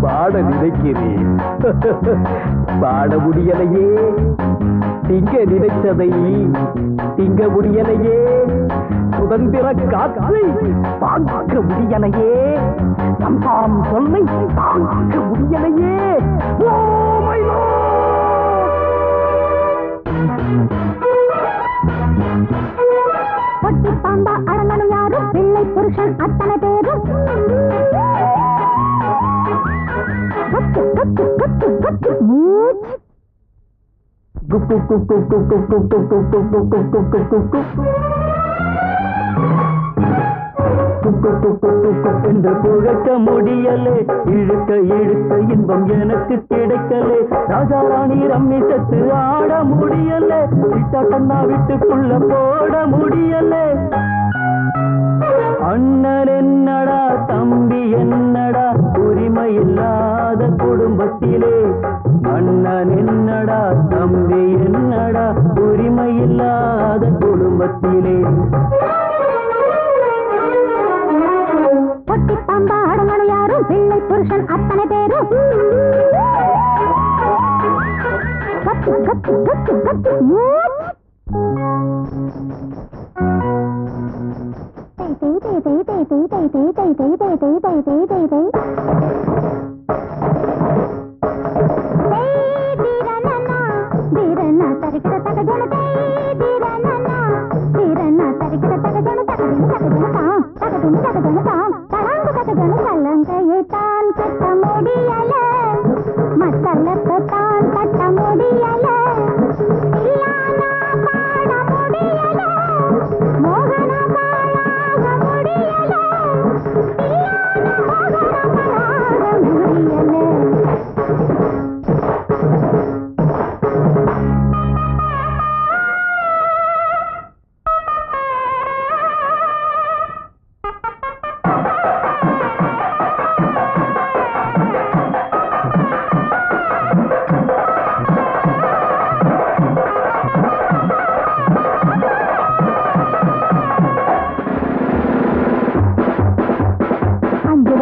பாட நினைக்கிறேன். பாட முடியலையே. திங்க நினைச்சதை திங்க முடியலையே. சுதந்திர காற்றை தாங்க முடியலையே. சம்சாரம் சொல்லை தாங்க முடியலையே. ஓ பொட்டி பாம்பா அடங்கணும் யாரும் பிள்ளை புருஷன் அத்தனை பேரும். கத்து கத்து கத்து கத்து என்று புழக்க முடியலே இழுக்க இழுக்க இன்பம் எனக்கு கிடைக்கலே. ராஜா ராணி ரம்மி சத்து ஆட முடியலே கண்ணா விட்டுக்குள்ள போட முடியலே. அண்ணன் என்னடா தம்பி என்னடா உரிமை இல்லாத குடும்பத்திலே. அண்ணன் என்னடா தம்பி என்னடா உரிமை இல்லாத குடும்பத்திலே பொட்டி பாம்பா யாரும் பிள்ளை புருஷன் அத்தனை பேரும் கத்து கத்து கத்து கத்து மூச்சு தேய் தேய் தேய் தேய் தேய் தேய் தேய் தேய் தேய் தேய் தேய் 你们家是怎么搞？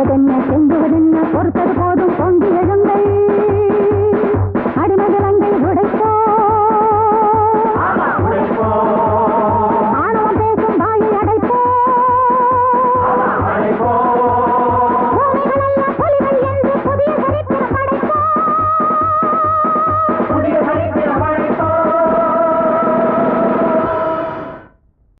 பொறுத்ததென்ன செங்குவதென்ன பொறுத்தது